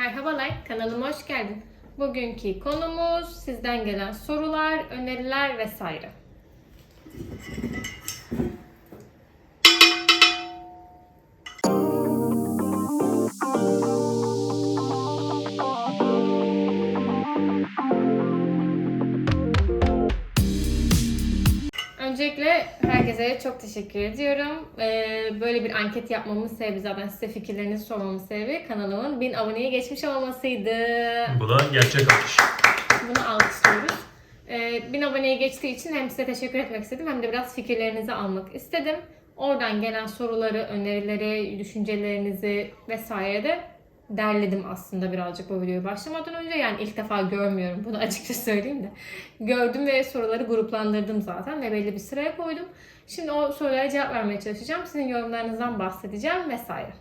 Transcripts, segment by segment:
Merhabalar, kanalıma hoş geldin. Bugünkü konumuz sizden gelen sorular, öneriler vesaire. Herkese çok teşekkür ediyorum. Ee, böyle bir anket yapmamın sebebi zaten size fikirlerinizi sormamın sebebi kanalımın 1000 aboneye geçmiş olmasıydı. Bu da gerçek alkış. Bunu alkışlıyoruz. Ee, 1000 aboneye geçtiği için hem size teşekkür etmek istedim hem de biraz fikirlerinizi almak istedim. Oradan gelen soruları, önerileri, düşüncelerinizi vesaire de derledim aslında birazcık bu videoyu başlamadan önce. Yani ilk defa görmüyorum bunu açıkça söyleyeyim de. Gördüm ve soruları gruplandırdım zaten ve belli bir sıraya koydum. Şimdi o sorulara cevap vermeye çalışacağım. Sizin yorumlarınızdan bahsedeceğim vesaire.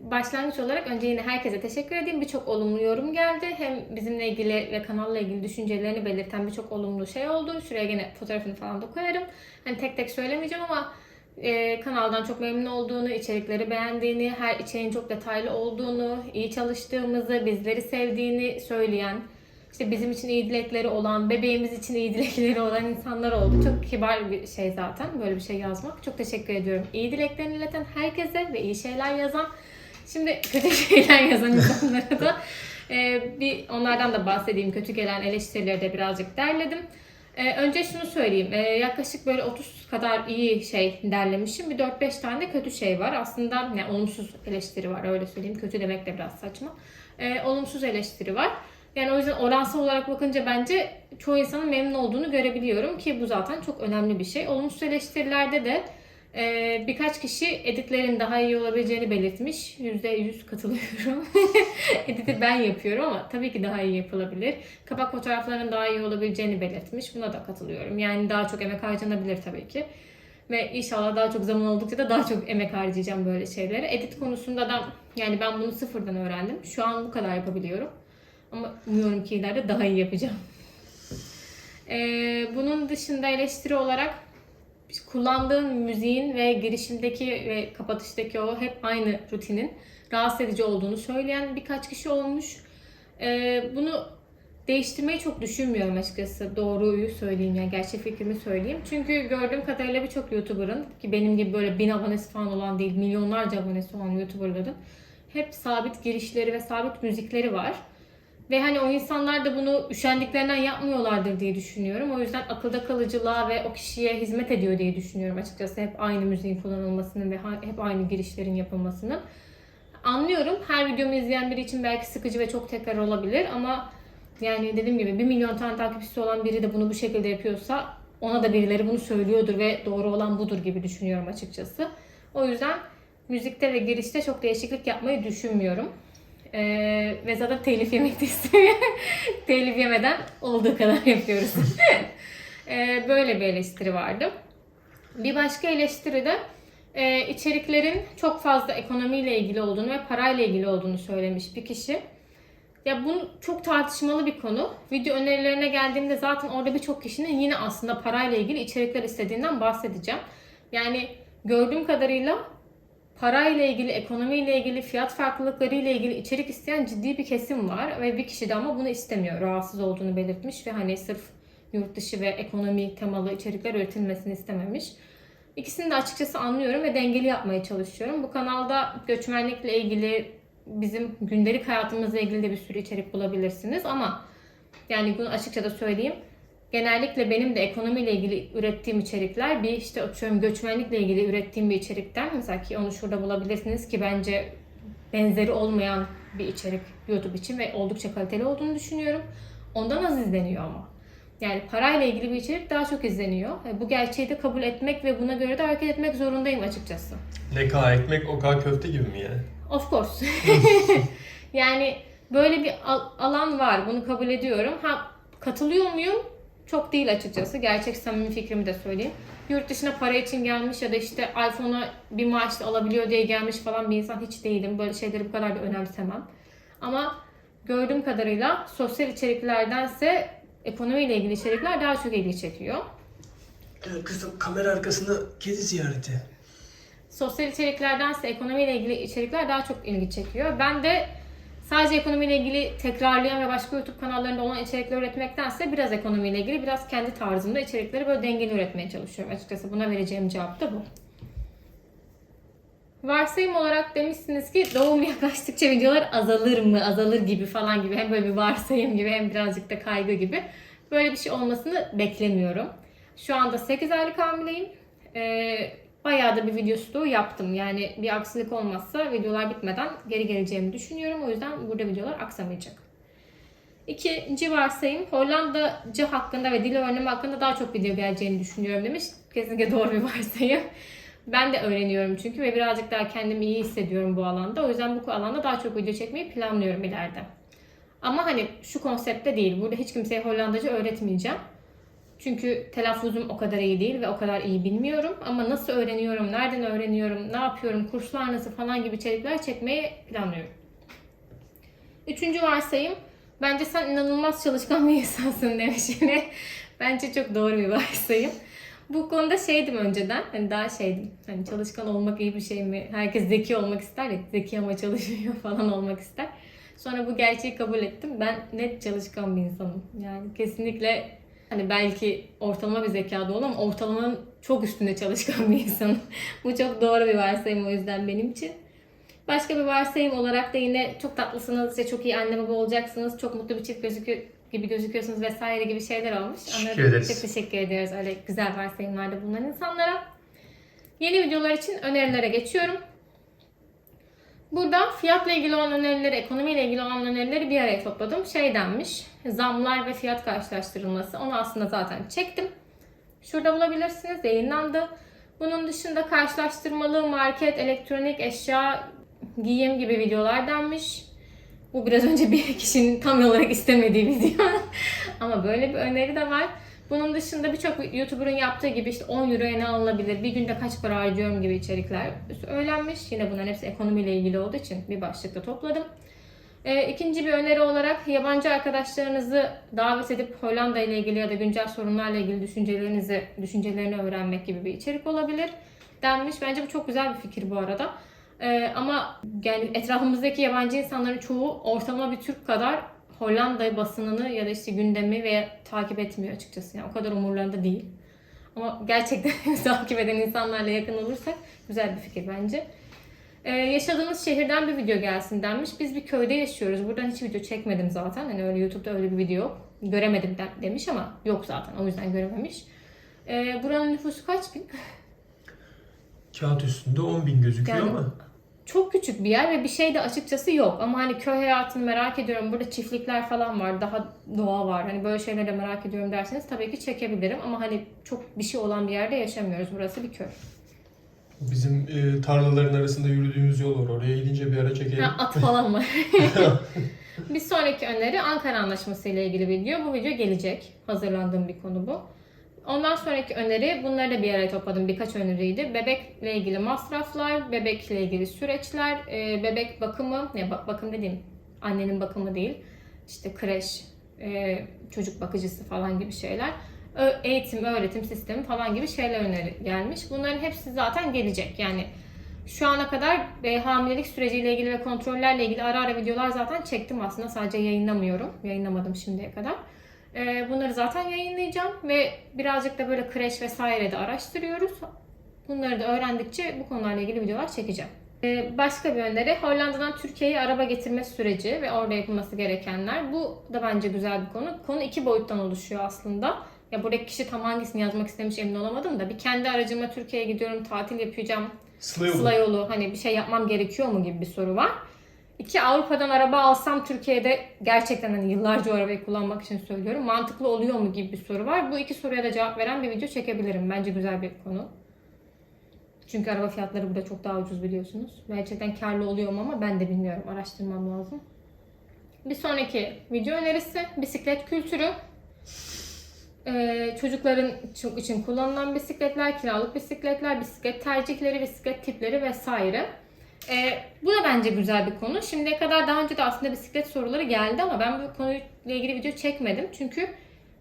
Başlangıç olarak önce yine herkese teşekkür edeyim. Birçok olumlu yorum geldi. Hem bizimle ilgili ve kanalla ilgili düşüncelerini belirten birçok olumlu şey oldu. Şuraya gene fotoğrafını falan da koyarım. Hani tek tek söylemeyeceğim ama e, kanaldan çok memnun olduğunu, içerikleri beğendiğini, her içeriğin çok detaylı olduğunu, iyi çalıştığımızı, bizleri sevdiğini söyleyen, işte bizim için iyi dilekleri olan, bebeğimiz için iyi dilekleri olan insanlar oldu. Çok kibar bir şey zaten böyle bir şey yazmak. Çok teşekkür ediyorum. İyi dileklerini ileten herkese ve iyi şeyler yazan, şimdi kötü şeyler yazan insanlara da e, bir onlardan da bahsedeyim. Kötü gelen eleştirileri de birazcık derledim. Ee, önce şunu söyleyeyim. Ee, yaklaşık böyle 30 kadar iyi şey derlemişim. Bir 4-5 tane de kötü şey var. Aslında yani olumsuz eleştiri var öyle söyleyeyim. Kötü demek de biraz saçma. Ee, olumsuz eleştiri var. Yani o yüzden oransal olarak bakınca bence çoğu insanın memnun olduğunu görebiliyorum ki bu zaten çok önemli bir şey. Olumsuz eleştirilerde de e, birkaç kişi editlerin daha iyi olabileceğini belirtmiş. %100 katılıyorum. Editi ben yapıyorum ama tabii ki daha iyi yapılabilir. Kapak fotoğraflarının daha iyi olabileceğini belirtmiş. Buna da katılıyorum. Yani daha çok emek harcanabilir tabii ki. Ve inşallah daha çok zaman oldukça da daha çok emek harcayacağım böyle şeylere. Edit konusunda da yani ben bunu sıfırdan öğrendim. Şu an bu kadar yapabiliyorum. Ama umuyorum ki ileride daha iyi yapacağım. Ee, bunun dışında eleştiri olarak kullandığın müziğin ve girişimdeki ve kapatıştaki o hep aynı rutinin rahatsız edici olduğunu söyleyen birkaç kişi olmuş. Ee, bunu değiştirmeyi çok düşünmüyorum açıkçası. Doğruyu söyleyeyim yani gerçek fikrimi söyleyeyim. Çünkü gördüğüm kadarıyla birçok YouTuber'ın ki benim gibi böyle bin abonesi falan olan değil milyonlarca abonesi olan YouTuber'ların hep sabit girişleri ve sabit müzikleri var. Ve hani o insanlar da bunu üşendiklerinden yapmıyorlardır diye düşünüyorum. O yüzden akılda kalıcılığa ve o kişiye hizmet ediyor diye düşünüyorum açıkçası. Hep aynı müziğin kullanılmasının ve hep aynı girişlerin yapılmasının. Anlıyorum. Her videomu izleyen biri için belki sıkıcı ve çok tekrar olabilir ama yani dediğim gibi 1 milyon tane takipçisi olan biri de bunu bu şekilde yapıyorsa ona da birileri bunu söylüyordur ve doğru olan budur gibi düşünüyorum açıkçası. O yüzden müzikte ve girişte çok değişiklik yapmayı düşünmüyorum. Ee, ve zaten telif yemek de istemiyorum. telif yemeden olduğu kadar yapıyoruz. Ee, böyle bir eleştiri vardı. Bir başka eleştiri de e, içeriklerin çok fazla ekonomiyle ilgili olduğunu ve parayla ilgili olduğunu söylemiş bir kişi. Ya bu çok tartışmalı bir konu. Video önerilerine geldiğimde zaten orada birçok kişinin yine aslında parayla ilgili içerikler istediğinden bahsedeceğim. Yani gördüğüm kadarıyla parayla ilgili, ekonomiyle ilgili, fiyat farklılıkları ile ilgili içerik isteyen ciddi bir kesim var ve bir kişi de ama bunu istemiyor. Rahatsız olduğunu belirtmiş ve hani sırf yurt dışı ve ekonomi temalı içerikler üretilmesini istememiş. İkisini de açıkçası anlıyorum ve dengeli yapmaya çalışıyorum. Bu kanalda göçmenlikle ilgili bizim gündelik hayatımızla ilgili de bir sürü içerik bulabilirsiniz ama yani bunu açıkça da söyleyeyim. Genellikle benim de ekonomiyle ilgili ürettiğim içerikler bir işte atıyorum göçmenlikle ilgili ürettiğim bir içerikten mesela ki onu şurada bulabilirsiniz ki bence benzeri olmayan bir içerik YouTube için ve oldukça kaliteli olduğunu düşünüyorum. Ondan az izleniyor ama. Yani parayla ilgili bir içerik daha çok izleniyor. E, Bu gerçeği de kabul etmek ve buna göre de hareket etmek zorundayım açıkçası. Kadar ekmek o kadar köfte gibi mi yani? Of course. yani böyle bir al- alan var. Bunu kabul ediyorum. Ha katılıyor muyum? Çok değil açıkçası. Gerçek samimi fikrimi de söyleyeyim. Yurt dışına para için gelmiş ya da işte iPhone'a bir maaşla alabiliyor diye gelmiş falan bir insan hiç değilim. Böyle şeyleri bu kadar da önemsemem. Ama gördüğüm kadarıyla sosyal içeriklerdense ekonomiyle ilgili içerikler daha çok ilgi çekiyor. Evet kızım kamera arkasında kedi ziyareti. sosyal içeriklerdense ekonomiyle ilgili içerikler daha çok ilgi çekiyor. Ben de sadece ekonomiyle ilgili tekrarlayan ve başka YouTube kanallarında olan içerikler üretmektense biraz ekonomiyle ilgili biraz kendi tarzımda içerikleri böyle dengeli üretmeye çalışıyorum açıkçası. Buna vereceğim cevap da bu. Varsayım olarak demişsiniz ki doğum yaklaştıkça videolar azalır mı, azalır gibi falan gibi. Hem böyle bir varsayım gibi hem birazcık da kaygı gibi. Böyle bir şey olmasını beklemiyorum. Şu anda 8 aylık hamileyim. Ee, bayağı da bir video stoğu yaptım. Yani bir aksilik olmazsa videolar bitmeden geri geleceğimi düşünüyorum. O yüzden burada videolar aksamayacak. İkinci varsayım Hollandaca hakkında ve dil öğrenimi hakkında daha çok video geleceğini düşünüyorum demiş. Kesinlikle doğru bir varsayım. Ben de öğreniyorum çünkü ve birazcık daha kendimi iyi hissediyorum bu alanda. O yüzden bu alanda daha çok video çekmeyi planlıyorum ileride. Ama hani şu konsepte değil. Burada hiç kimseye Hollandaca öğretmeyeceğim. Çünkü telaffuzum o kadar iyi değil ve o kadar iyi bilmiyorum. Ama nasıl öğreniyorum, nereden öğreniyorum, ne yapıyorum, kurslar nasıl falan gibi içerikler çekmeyi planlıyorum. Üçüncü varsayım. Bence sen inanılmaz çalışkan bir insansın demiş yine. Bence çok doğru bir varsayım. Bu konuda şeydim önceden. Hani daha şeydim. Hani çalışkan olmak iyi bir şey mi? Herkes zeki olmak ister ya. Zeki ama çalışmıyor falan olmak ister. Sonra bu gerçeği kabul ettim. Ben net çalışkan bir insanım. Yani kesinlikle hani belki ortalama bir zekada olur ama ortalamanın çok üstünde çalışkan bir insanım. bu çok doğru bir varsayım o yüzden benim için. Başka bir varsayım olarak da yine çok tatlısınız, işte çok iyi anne baba olacaksınız, çok mutlu bir çift gözüküyor gibi gözüküyorsunuz vesaire gibi şeyler olmuş. Teşekkür Onlara ederiz. Çok teşekkür ediyoruz öyle güzel varsayımlarda bulunan insanlara. Yeni videolar için önerilere geçiyorum. Burada fiyatla ilgili olan önerileri, ekonomiyle ilgili olan önerileri bir araya topladım. Şey denmiş, zamlar ve fiyat karşılaştırılması. Onu aslında zaten çektim. Şurada bulabilirsiniz, yayınlandı. Bunun dışında karşılaştırmalı market, elektronik, eşya, giyim gibi videolar denmiş. Bu biraz önce bir kişinin tam olarak istemediği video. Ama böyle bir öneri de var. Bunun dışında birçok YouTuber'ın yaptığı gibi işte 10 euroya ne alınabilir, bir günde kaç para harcıyorum gibi içerikler söylenmiş. Yine bunların hepsi ekonomiyle ilgili olduğu için bir başlıkta topladım. Ee, ikinci bir öneri olarak yabancı arkadaşlarınızı davet edip Hollanda ile ilgili ya da güncel sorunlarla ilgili düşüncelerinizi, düşüncelerini öğrenmek gibi bir içerik olabilir denmiş. Bence bu çok güzel bir fikir bu arada. Ee, ama yani etrafımızdaki yabancı insanların çoğu ortalama bir Türk kadar Hollanda basınını ya da işte gündemi ve takip etmiyor açıkçası. Yani o kadar umurlarında değil. Ama gerçekten takip eden insanlarla yakın olursak güzel bir fikir bence. Ee, yaşadığınız şehirden bir video gelsin denmiş. Biz bir köyde yaşıyoruz. Buradan hiç video çekmedim zaten. Hani öyle YouTube'da öyle bir video yok. Göremedim de- demiş ama yok zaten. O yüzden görememiş. Ee, buranın nüfusu kaç bin? Kağıt üstünde 10 bin gözüküyor Yani- ama çok küçük bir yer ve bir şey de açıkçası yok. Ama hani köy hayatını merak ediyorum. Burada çiftlikler falan var. Daha doğa var. Hani böyle şeyleri de merak ediyorum derseniz tabii ki çekebilirim. Ama hani çok bir şey olan bir yerde yaşamıyoruz. Burası bir köy. bizim e, tarlaların arasında yürüdüğümüz yol var. Oraya gidince bir ara çekelim. Ha, at falan var. bir sonraki öneri Ankara Anlaşması ile ilgili video. Bu video gelecek. Hazırlandığım bir konu bu. Ondan sonraki öneri, bunları da bir araya topladım. Birkaç öneriydi. Bebekle ilgili masraflar, bebekle ilgili süreçler, e, bebek bakımı, ne bak- bakım dediğim annenin bakımı değil. İşte kreş, e, çocuk bakıcısı falan gibi şeyler. Ö- eğitim, öğretim sistemi falan gibi şeyler öneri gelmiş. Bunların hepsi zaten gelecek. Yani şu ana kadar e, hamilelik süreciyle ilgili ve kontrollerle ilgili ara ara videolar zaten çektim aslında. Sadece yayınlamıyorum. Yayınlamadım şimdiye kadar. E, bunları zaten yayınlayacağım ve birazcık da böyle kreş vesaire de araştırıyoruz. Bunları da öğrendikçe bu konularla ilgili videolar çekeceğim. E, başka bir öneri Hollanda'dan Türkiye'ye araba getirme süreci ve orada yapılması gerekenler. Bu da bence güzel bir konu. Konu iki boyuttan oluşuyor aslında. Ya buradaki kişi tam hangisini yazmak istemiş emin olamadım da bir kendi aracıma Türkiye'ye gidiyorum, tatil yapacağım, Sıla yolu. Sıla yolu hani bir şey yapmam gerekiyor mu gibi bir soru var. İki Avrupa'dan araba alsam Türkiye'de gerçekten hani yıllarca arabayı kullanmak için söylüyorum. Mantıklı oluyor mu gibi bir soru var. Bu iki soruya da cevap veren bir video çekebilirim. Bence güzel bir konu. Çünkü araba fiyatları burada çok daha ucuz biliyorsunuz. Gerçekten karlı oluyor mu ama ben de bilmiyorum. Araştırmam lazım. Bir sonraki video önerisi bisiklet kültürü. Ee, çocukların için kullanılan bisikletler, kiralık bisikletler, bisiklet tercihleri, bisiklet tipleri vesaire. Ee, bu da bence güzel bir konu. Şimdiye kadar daha önce de aslında bisiklet soruları geldi ama ben bu konuyla ilgili video çekmedim. Çünkü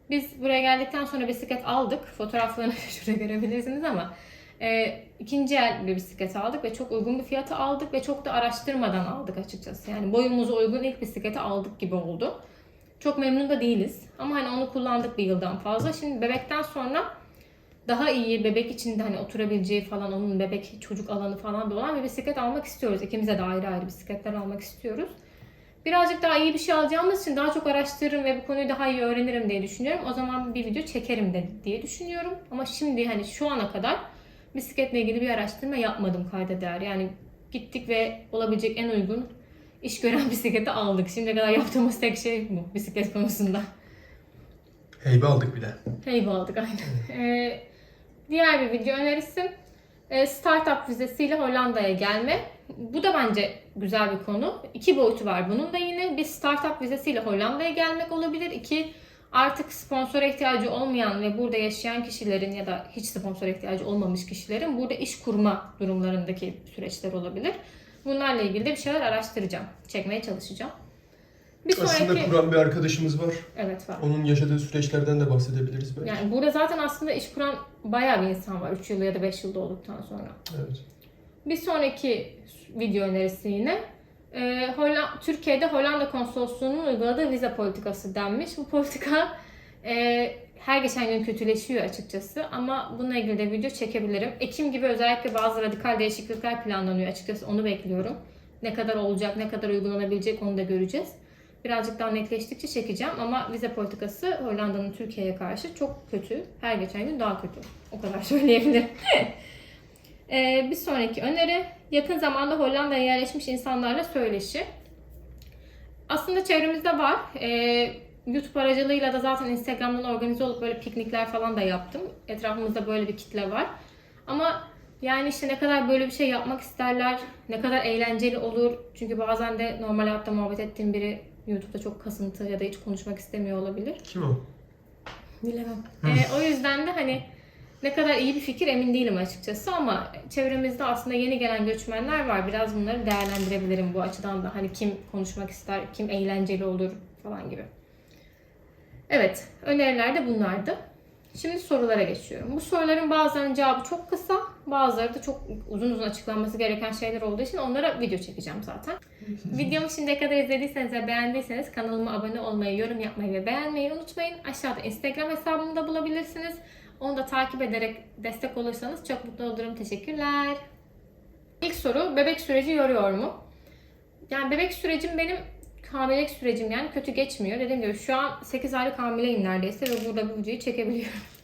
biz buraya geldikten sonra bisiklet aldık. Fotoğraflarını şurada görebilirsiniz ama E, ikinci el bir bisiklet aldık ve çok uygun bir fiyata aldık ve çok da araştırmadan aldık açıkçası. Yani boyumuza uygun ilk bisikleti aldık gibi oldu. Çok memnun da değiliz. Ama hani onu kullandık bir yıldan fazla. Şimdi bebekten sonra daha iyi bebek içinde hani oturabileceği falan onun bebek çocuk alanı falan da olan bir bisiklet almak istiyoruz. İkimize de ayrı ayrı bisikletler almak istiyoruz. Birazcık daha iyi bir şey alacağımız için daha çok araştırırım ve bu konuyu daha iyi öğrenirim diye düşünüyorum. O zaman bir video çekerim de diye düşünüyorum. Ama şimdi hani şu ana kadar bisikletle ilgili bir araştırma yapmadım kayda değer. Yani gittik ve olabilecek en uygun iş gören bisikleti aldık. Şimdiye kadar yaptığımız tek şey bu bisiklet konusunda. Heybe aldık bir de. Heybe aldık aynen. Ee, diğer bir video önerisi e, startup vizesiyle Hollanda'ya gelme. Bu da bence güzel bir konu. İki boyutu var bunun da yine. Bir startup vizesiyle Hollanda'ya gelmek olabilir. İki artık sponsora ihtiyacı olmayan ve burada yaşayan kişilerin ya da hiç sponsora ihtiyacı olmamış kişilerin burada iş kurma durumlarındaki süreçler olabilir. Bunlarla ilgili de bir şeyler araştıracağım. Çekmeye çalışacağım. Bir sonraki... Aslında kuran bir arkadaşımız var. Evet var. Onun yaşadığı süreçlerden de bahsedebiliriz belki. Yani burada zaten aslında iş kuran bayağı bir insan var 3 yıl ya da 5 yılda olduktan sonra. Evet. Bir sonraki video önerisi yine e, Holla- Türkiye'de Hollanda konsolosluğunun uyguladığı vize politikası denmiş. Bu politika e, her geçen gün kötüleşiyor açıkçası ama bununla ilgili de video çekebilirim. Ekim gibi özellikle bazı radikal değişiklikler planlanıyor açıkçası onu bekliyorum. Ne kadar olacak, ne kadar uygulanabilecek onu da göreceğiz. Birazcık daha netleştikçe çekeceğim ama vize politikası Hollanda'nın Türkiye'ye karşı çok kötü. Her geçen gün daha kötü. O kadar söyleyebilirim. Ee, bir sonraki öneri yakın zamanda Hollanda'ya yerleşmiş insanlarla söyleşi. Aslında çevremizde var. Ee, YouTube aracılığıyla da zaten Instagram'dan organize olup böyle piknikler falan da yaptım. Etrafımızda böyle bir kitle var. Ama yani işte ne kadar böyle bir şey yapmak isterler, ne kadar eğlenceli olur. Çünkü bazen de normal hayatta muhabbet ettiğim biri YouTube'da çok kasıntı ya da hiç konuşmak istemiyor olabilir. Kim o? Bilemem. Ee, o yüzden de hani ne kadar iyi bir fikir emin değilim açıkçası ama çevremizde aslında yeni gelen göçmenler var. Biraz bunları değerlendirebilirim bu açıdan da. Hani kim konuşmak ister, kim eğlenceli olur falan gibi. Evet, öneriler de bunlardı. Şimdi sorulara geçiyorum. Bu soruların bazılarının cevabı çok kısa, bazıları da çok uzun uzun açıklanması gereken şeyler olduğu için onlara video çekeceğim zaten. Videomu şimdiye kadar izlediyseniz ve beğendiyseniz kanalıma abone olmayı, yorum yapmayı ve beğenmeyi unutmayın. Aşağıda Instagram hesabımı da bulabilirsiniz. Onu da takip ederek destek olursanız çok mutlu olurum. Teşekkürler. İlk soru, bebek süreci yoruyor mu? Yani bebek sürecim benim hamilelik sürecim yani kötü geçmiyor. Dediğim gibi şu an 8 aylık hamileyim neredeyse ve burada bu videoyu çekebiliyorum.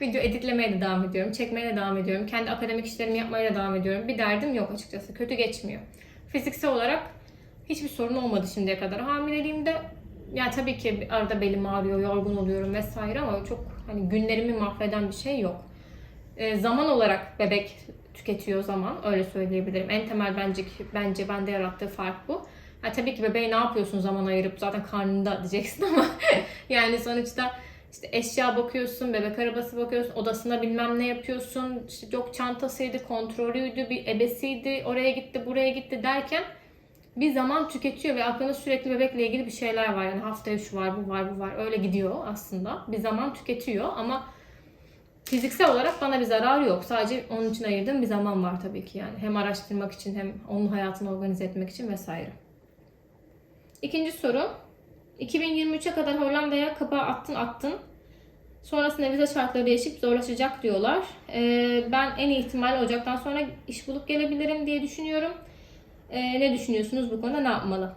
Video editlemeye de devam ediyorum, çekmeye de devam ediyorum. Kendi akademik işlerimi yapmaya da devam ediyorum. Bir derdim yok açıkçası. Kötü geçmiyor. Fiziksel olarak hiçbir sorun olmadı şimdiye kadar. Hamileliğimde yani tabii ki arada belim ağrıyor, yorgun oluyorum vesaire ama çok hani günlerimi mahveden bir şey yok. E, zaman olarak bebek tüketiyor zaman öyle söyleyebilirim. En temel bence bence bende yarattığı fark bu. Ha, tabii ki bebeğe ne yapıyorsun zaman ayırıp zaten karnında diyeceksin ama yani sonuçta işte eşya bakıyorsun, bebek arabası bakıyorsun, odasına bilmem ne yapıyorsun. İşte yok çantasıydı, kontrolüydü, bir ebesiydi, oraya gitti, buraya gitti derken bir zaman tüketiyor ve aklında sürekli bebekle ilgili bir şeyler var. Yani haftaya şu var, bu var, bu var. Öyle gidiyor aslında. Bir zaman tüketiyor ama fiziksel olarak bana bir zararı yok. Sadece onun için ayırdığım bir zaman var tabii ki yani. Hem araştırmak için hem onun hayatını organize etmek için vesaire. İkinci soru. 2023'e kadar Hollanda'ya kapağı attın attın. Sonrasında vize şartları değişip zorlaşacak diyorlar. Ee, ben en iyi ihtimalle Ocak'tan sonra iş bulup gelebilirim diye düşünüyorum. Ee, ne düşünüyorsunuz bu konuda ne yapmalı?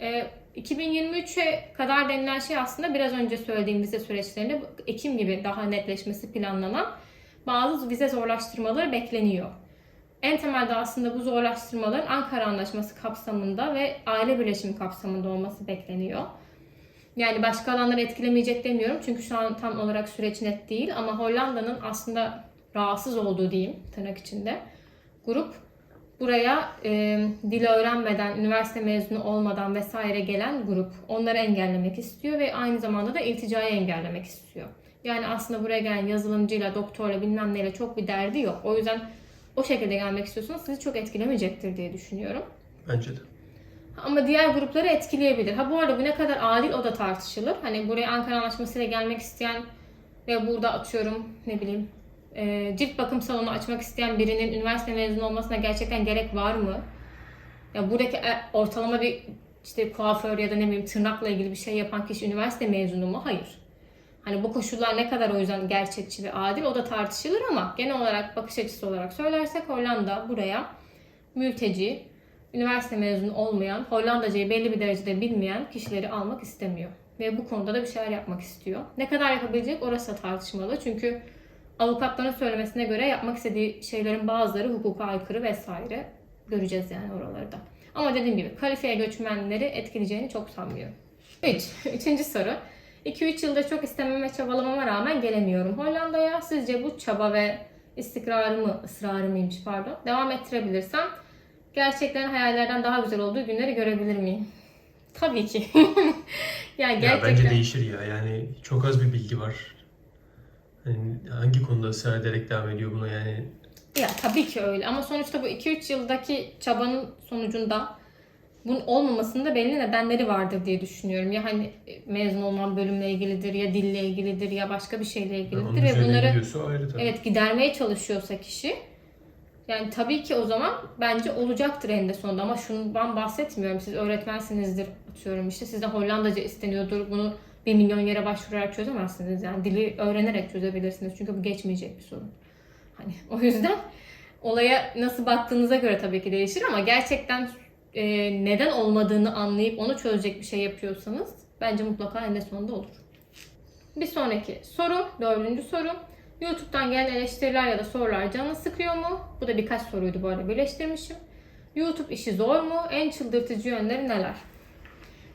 Ee, 2023'e kadar denilen şey aslında biraz önce söylediğim vize süreçlerinde Ekim gibi daha netleşmesi planlanan bazı vize zorlaştırmaları bekleniyor. En temelde aslında bu zorlaştırmaların Ankara Anlaşması kapsamında ve aile birleşimi kapsamında olması bekleniyor. Yani başka alanları etkilemeyecek demiyorum çünkü şu an tam olarak süreç net değil ama Hollanda'nın aslında rahatsız olduğu diyeyim tırnak içinde grup buraya e, dil öğrenmeden, üniversite mezunu olmadan vesaire gelen grup onları engellemek istiyor ve aynı zamanda da ilticayı engellemek istiyor. Yani aslında buraya gelen yazılımcıyla, doktorla bilmem neyle çok bir derdi yok. O yüzden o şekilde gelmek istiyorsanız sizi çok etkilemeyecektir diye düşünüyorum. Bence de. Ama diğer grupları etkileyebilir. Ha bu arada bu ne kadar adil o da tartışılır. Hani buraya Ankara Anlaşması ile gelmek isteyen ve burada atıyorum ne bileyim e, cilt bakım salonu açmak isteyen birinin üniversite mezunu olmasına gerçekten gerek var mı? Ya buradaki e, ortalama bir işte kuaför ya da ne bileyim tırnakla ilgili bir şey yapan kişi üniversite mezunu mu? Hayır. Hani bu koşullar ne kadar o yüzden gerçekçi ve adil o da tartışılır ama genel olarak bakış açısı olarak söylersek Hollanda buraya mülteci, üniversite mezunu olmayan, Hollandacayı belli bir derecede bilmeyen kişileri almak istemiyor. Ve bu konuda da bir şeyler yapmak istiyor. Ne kadar yapabilecek orası da tartışmalı. Çünkü avukatların söylemesine göre yapmak istediği şeylerin bazıları hukuka aykırı vesaire. Göreceğiz yani oraları da. Ama dediğim gibi kalifiye göçmenleri etkileyeceğini çok sanmıyorum. 3. Üçüncü soru. 2-3 yılda çok istememe çabalamama rağmen gelemiyorum Hollanda'ya. Sizce bu çaba ve istikrarımı, ısrarımıymış pardon, devam ettirebilirsem gerçeklerin hayallerden daha güzel olduğu günleri görebilir miyim? Tabii ki. yani Ya gerçekten. bence değişir ya. Yani çok az bir bilgi var. Hani hangi konuda ısrar ederek devam ediyor buna yani? Ya tabii ki öyle ama sonuçta bu 2-3 yıldaki çabanın sonucunda bunun olmamasının da belli nedenleri vardır diye düşünüyorum. Ya hani mezun olman bölümle ilgilidir ya dille ilgilidir ya başka bir şeyle ilgilidir ve bunları ayrı tabii. evet gidermeye çalışıyorsa kişi yani tabii ki o zaman bence olacaktır eninde sonunda ama şundan bahsetmiyorum. Siz öğretmensinizdir atıyorum işte sizden Hollandaca isteniyordur. Bunu bir milyon yere başvurarak çözemezsiniz. Yani dili öğrenerek çözebilirsiniz. Çünkü bu geçmeyecek bir sorun. Hani o yüzden olaya nasıl baktığınıza göre tabii ki değişir ama gerçekten e, neden olmadığını anlayıp onu çözecek bir şey yapıyorsanız bence mutlaka eninde sonunda olur. Bir sonraki soru, dördüncü soru. YouTube'dan gelen eleştiriler ya da sorular canını sıkıyor mu? Bu da birkaç soruydu bu arada birleştirmişim. YouTube işi zor mu? En çıldırtıcı yönleri neler?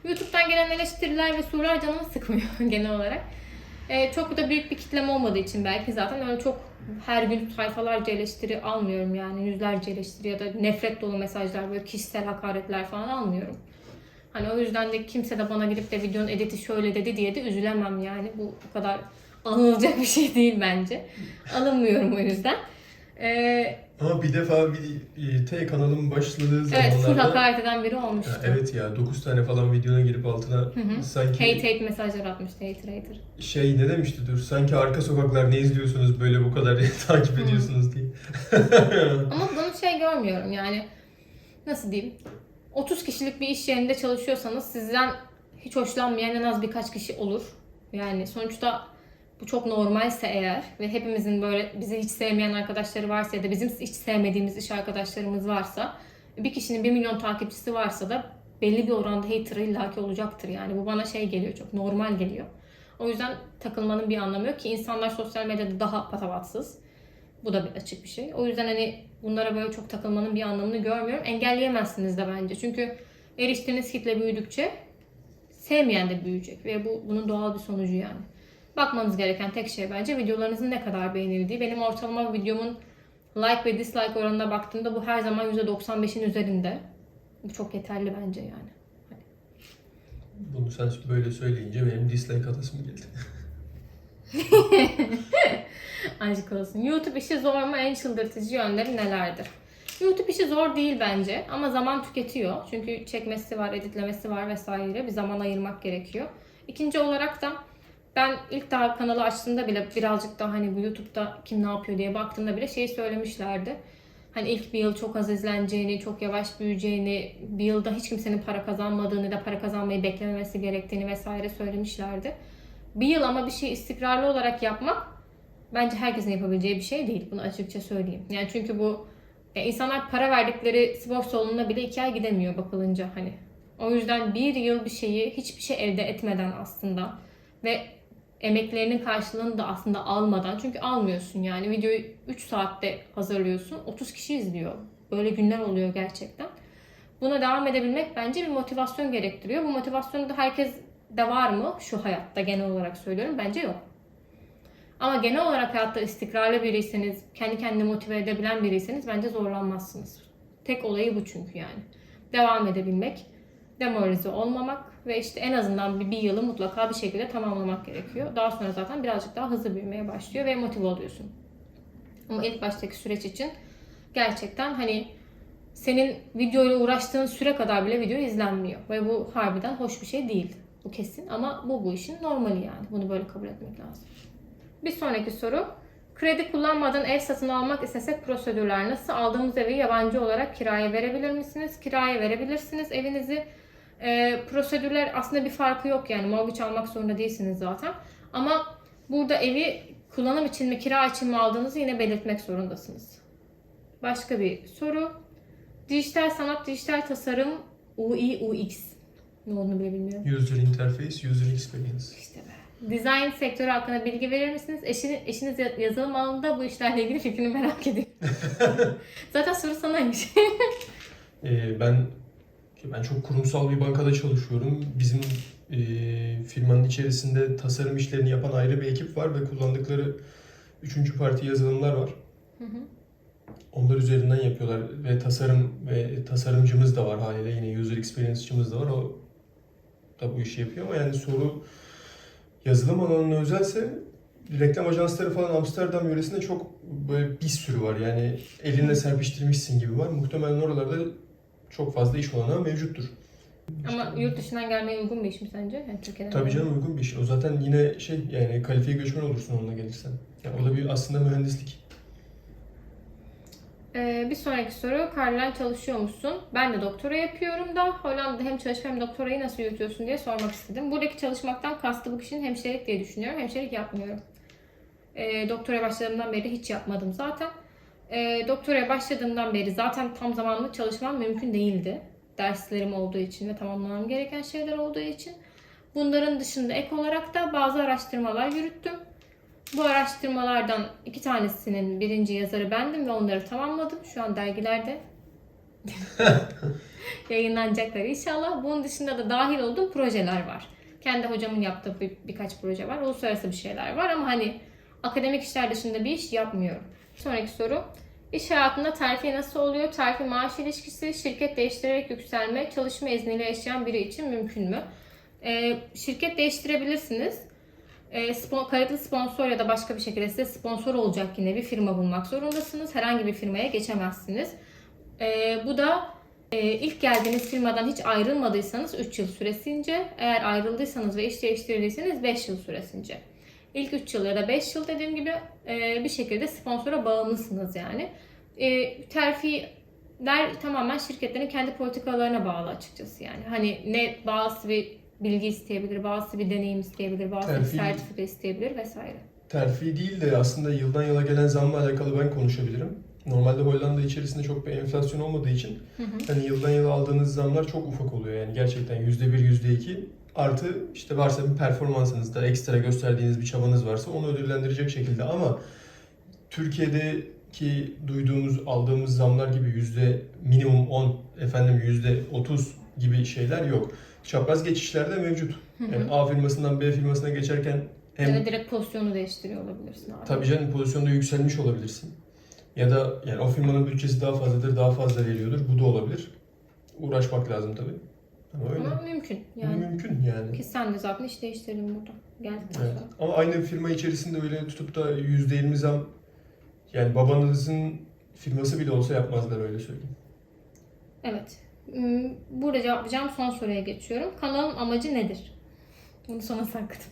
YouTube'dan gelen eleştiriler ve sorular canımı sıkmıyor genel olarak. Ee, çok da büyük bir kitlem olmadığı için belki zaten öyle çok her gün sayfalarca eleştiri almıyorum yani yüzlerce eleştiri ya da nefret dolu mesajlar böyle kişisel hakaretler falan almıyorum. Hani o yüzden de kimse de bana gidip de videonun editi şöyle dedi diye de üzülemem yani. Bu kadar anılacak bir şey değil bence. Alınmıyorum o yüzden. Ee, Ama bir defa bir e, T kanalın başladığı evet full zamanlarda hakaret eden biri Ya olmuştu. evet ya 9 tane falan videona girip altına hı. sanki Hate hate mesajlar atmıştı hater hater. şey ne demişti dur sanki arka sokaklar ne izliyorsunuz böyle bu kadar takip ediyorsunuz diye. Ama bunu şey görmüyorum yani nasıl diyeyim 30 kişilik bir iş yerinde çalışıyorsanız sizden hiç hoşlanmayan en az birkaç kişi olur. Yani sonuçta bu çok normalse eğer ve hepimizin böyle bizi hiç sevmeyen arkadaşları varsa ya da bizim hiç sevmediğimiz iş arkadaşlarımız varsa bir kişinin 1 milyon takipçisi varsa da belli bir oranda hater illaki olacaktır yani. Bu bana şey geliyor çok normal geliyor. O yüzden takılmanın bir anlamı yok ki insanlar sosyal medyada daha patavatsız. Bu da bir açık bir şey. O yüzden hani bunlara böyle çok takılmanın bir anlamını görmüyorum. Engelleyemezsiniz de bence. Çünkü eriştiğiniz kitle büyüdükçe sevmeyen de büyüyecek ve bu bunun doğal bir sonucu yani. Bakmanız gereken tek şey bence videolarınızın ne kadar beğenildiği. Benim ortalama videomun like ve dislike oranına baktığımda bu her zaman %95'in üzerinde. Bu çok yeterli bence yani. Bunu sen böyle söyleyince benim dislike atasım geldi. Aşk olsun. YouTube işi zor mu? En çıldırtıcı yönleri nelerdir? YouTube işi zor değil bence ama zaman tüketiyor. Çünkü çekmesi var, editlemesi var vesaire. Bir zaman ayırmak gerekiyor. İkinci olarak da ben ilk daha kanalı açtığımda bile birazcık daha hani bu YouTube'da kim ne yapıyor diye baktığımda bile şeyi söylemişlerdi. Hani ilk bir yıl çok az izleneceğini, çok yavaş büyüyeceğini, bir yılda hiç kimsenin para kazanmadığını da para kazanmayı beklememesi gerektiğini vesaire söylemişlerdi. Bir yıl ama bir şey istikrarlı olarak yapmak bence herkesin yapabileceği bir şey değil. Bunu açıkça söyleyeyim. Yani çünkü bu ya insanlar para verdikleri spor salonuna bile iki ay gidemiyor bakılınca hani. O yüzden bir yıl bir şeyi hiçbir şey elde etmeden aslında ve emeklerinin karşılığını da aslında almadan çünkü almıyorsun yani videoyu 3 saatte hazırlıyorsun 30 kişi izliyor. Böyle günler oluyor gerçekten. Buna devam edebilmek bence bir motivasyon gerektiriyor. Bu motivasyonu da herkes de var mı şu hayatta genel olarak söylüyorum bence yok. Ama genel olarak hayatta istikrarlı biriyseniz, kendi kendini motive edebilen biriyseniz bence zorlanmazsınız. Tek olayı bu çünkü yani. Devam edebilmek, demoralize olmamak ve işte en azından bir, bir yılı mutlaka bir şekilde tamamlamak gerekiyor. Daha sonra zaten birazcık daha hızlı büyümeye başlıyor ve motive oluyorsun. Ama ilk baştaki süreç için gerçekten hani senin videoyla uğraştığın süre kadar bile video izlenmiyor. Ve bu harbiden hoş bir şey değil. Bu kesin ama bu bu işin normali yani. Bunu böyle kabul etmek lazım. Bir sonraki soru. Kredi kullanmadan ev satın almak istesek prosedürler nasıl? Aldığımız evi yabancı olarak kiraya verebilir misiniz? Kiraya verebilirsiniz evinizi. Ee, prosedürler aslında bir farkı yok yani mortgage almak zorunda değilsiniz zaten. Ama burada evi kullanım için mi kira için mi aldığınızı yine belirtmek zorundasınız. Başka bir soru. Dijital sanat, dijital tasarım, UI, UX. Ne olduğunu bile bilmiyorum. User interface, user experience. İşte be. Design sektörü hakkında bilgi verir misiniz? Eşiniz, eşiniz ya- yazılım alanında bu işlerle ilgili fikrini merak ediyorum. Zaten soru sanaymış. Ee, ben ben çok kurumsal bir bankada çalışıyorum. Bizim e, firmanın içerisinde tasarım işlerini yapan ayrı bir ekip var ve kullandıkları üçüncü parti yazılımlar var. Hı hı. Onlar üzerinden yapıyorlar ve tasarım ve tasarımcımız da var haliyle yine user experience'cımız da var. O da bu işi yapıyor ama yani soru yazılım alanına özelse reklam ajansları falan Amsterdam yöresinde çok böyle bir sürü var. Yani elinle serpiştirmişsin gibi var. Muhtemelen oralarda çok fazla iş olanağı mevcuttur. Ama yurt dışından gelmeye uygun bir iş mi sence? Yani Türkiye'den Tabii canım uygun bir iş. O zaten yine şey yani kalifiye göçmen olursun onunla gelirsen. Yani o da bir aslında mühendislik. Ee, bir sonraki soru. Karlen çalışıyor musun? Ben de doktora yapıyorum da Hollanda'da hem çalışma hem doktorayı nasıl yürütüyorsun diye sormak istedim. Buradaki çalışmaktan kastı bu kişinin hemşirelik diye düşünüyorum. Hemşirelik yapmıyorum. Ee, doktora başladığımdan beri hiç yapmadım zaten. Ee, doktoraya başladığımdan beri zaten tam zamanlı çalışmam mümkün değildi. Derslerim olduğu için ve tamamlamam gereken şeyler olduğu için. Bunların dışında ek olarak da bazı araştırmalar yürüttüm. Bu araştırmalardan iki tanesinin birinci yazarı bendim ve onları tamamladım. Şu an dergilerde yayınlanacaklar inşallah. Bunun dışında da dahil olduğum projeler var. Kendi hocamın yaptığı bir, birkaç proje var. Uluslararası bir şeyler var ama hani akademik işler dışında bir iş yapmıyorum. Sonraki soru. İş hayatında terfi nasıl oluyor? Terfi maaş ilişkisi, şirket değiştirerek yükselme, çalışma izniyle yaşayan biri için mümkün mü? Ee, şirket değiştirebilirsiniz. E, spon- kayıtlı sponsor ya da başka bir şekilde size sponsor olacak yine bir firma bulmak zorundasınız. Herhangi bir firmaya geçemezsiniz. E, bu da e, ilk geldiğiniz firmadan hiç ayrılmadıysanız 3 yıl süresince, eğer ayrıldıysanız ve iş değiştirdiyseniz 5 yıl süresince. İlk 3 yıl ya da 5 yıl dediğim gibi e, bir şekilde sponsora bağımlısınız yani. E, terfiler tamamen şirketlerin kendi politikalarına bağlı açıkçası yani. Hani ne bazı bir bilgi isteyebilir, bazı bir deneyim isteyebilir, bazı bir Terfi- sertifika isteyebilir vesaire. Terfi değil de aslında yıldan yıla gelen zamla alakalı ben konuşabilirim. Normalde Hollanda içerisinde çok bir enflasyon olmadığı için Hı hı. hani yıldan yıla aldığınız zamlar çok ufak oluyor yani gerçekten yüzde bir, yüzde iki artı işte varsa bir performansınızda ekstra gösterdiğiniz bir çabanız varsa onu ödüllendirecek şekilde ama Türkiye'deki duyduğumuz aldığımız zamlar gibi yüzde minimum 10 efendim yüzde 30 gibi şeyler yok. Çapraz geçişlerde mevcut. Yani A firmasından B firmasına geçerken hem Ya da direkt pozisyonu değiştiriyor olabilirsin abi. Tabii canım pozisyonda yükselmiş olabilirsin. Ya da yani o firmanın bütçesi daha fazladır, daha fazla veriyordur. Bu da olabilir. Uğraşmak lazım tabii. Ama öyle. Ama mümkün yani. mümkün yani. Ki sen de zaten iş değiştirdin burada. Geldikten Evet. sonra. Ama aynı firma içerisinde öyle tutup da %20 zam yani babanızın firması bile olsa yapmazlar öyle söyleyeyim. Evet. Hmm, Burada cevaplayacağım son soruya geçiyorum. Kanalın amacı nedir? Bunu sona sakladım.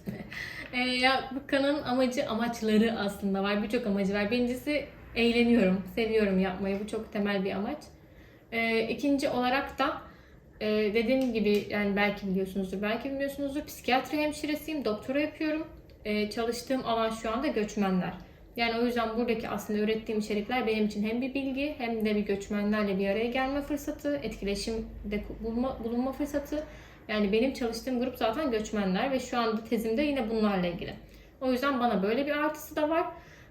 Ee, ya bu kanalın amacı, amaçları aslında var. Birçok amacı var. Birincisi eğleniyorum, seviyorum yapmayı. Bu çok temel bir amaç. Ee, ikinci olarak da e, dediğim gibi yani belki biliyorsunuzdur, belki bilmiyorsunuzdur. Psikiyatri hemşiresiyim, doktora yapıyorum. Ee, çalıştığım alan şu anda göçmenler. Yani o yüzden buradaki aslında ürettiğim içerikler benim için hem bir bilgi hem de bir göçmenlerle bir araya gelme fırsatı, etkileşimde bulma, bulunma fırsatı. Yani benim çalıştığım grup zaten göçmenler ve şu anda tezimde yine bunlarla ilgili. O yüzden bana böyle bir artısı da var.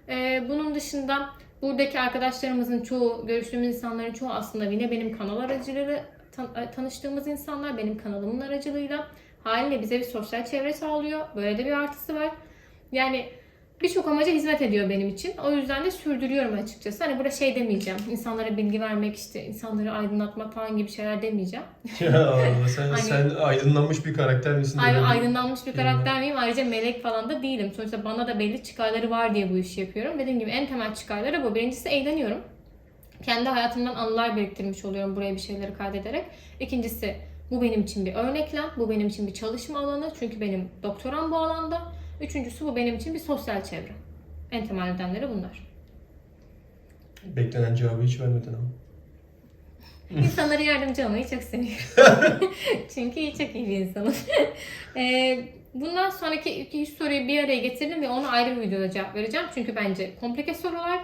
Ee, bunun dışında buradaki arkadaşlarımızın çoğu, görüştüğümüz insanların çoğu aslında yine benim kanal aracılığıyla tan- tanıştığımız insanlar, benim kanalımın aracılığıyla. Haliyle bize bir sosyal çevre sağlıyor. Böyle de bir artısı var. Yani birçok amaca hizmet ediyor benim için. O yüzden de sürdürüyorum açıkçası. Hani burada şey demeyeceğim. İnsanlara bilgi vermek işte, insanları aydınlatmak falan gibi şeyler demeyeceğim. ya sen, Hani- sen aydınlanmış bir karakter misin? Ay, aydınlanmış bir karakter miyim? Ayrıca melek falan da değilim. Sonuçta bana da belli çıkarları var diye bu işi yapıyorum. Dediğim gibi en temel çıkarları bu. Birincisi eğleniyorum. Kendi hayatımdan anılar biriktirmiş oluyorum buraya bir şeyleri kaydederek. İkincisi bu benim için bir örneklem. Bu benim için bir çalışma alanı. Çünkü benim doktoram bu alanda. Üçüncüsü bu benim için bir sosyal çevre. En temel nedenleri bunlar. Beklenen cevabı hiç vermedin ama. İnsanlara yardımcı olmayı çok seviyorum. Çünkü iyi, çok iyi bir insanım. Ee, bundan sonraki iki üç soruyu bir araya getirdim ve ona ayrı bir videoda cevap vereceğim. Çünkü bence komplike sorular.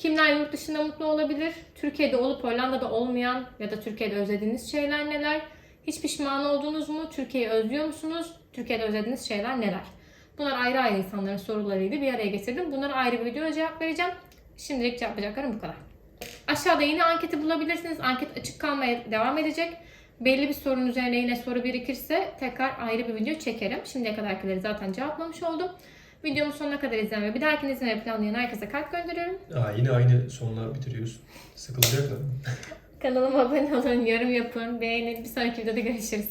Kimler yurt dışında mutlu olabilir? Türkiye'de olup Hollanda'da olmayan ya da Türkiye'de özlediğiniz şeyler neler? Hiç pişman oldunuz mu? Türkiye'yi özlüyor musunuz? Türkiye'de özlediğiniz şeyler neler? Bunlar ayrı ayrı insanların sorularıydı. Bir araya getirdim. Bunlara ayrı bir videoda cevap vereceğim. Şimdilik cevaplayacaklarım bu kadar. Aşağıda yine anketi bulabilirsiniz. Anket açık kalmaya devam edecek. Belli bir sorunun üzerine yine soru birikirse tekrar ayrı bir video çekerim. Şimdiye kadarkileri zaten cevaplamış oldum. Videomun sonuna kadar izleyen ve bir dahakini izlemeyi planlayan herkese kalp gönderiyorum. Aa, yine aynı sonla bitiriyorsun. Sıkılacaklar mı? Kanalıma abone olun, yorum yapın, beğenin. Bir sonraki videoda görüşürüz.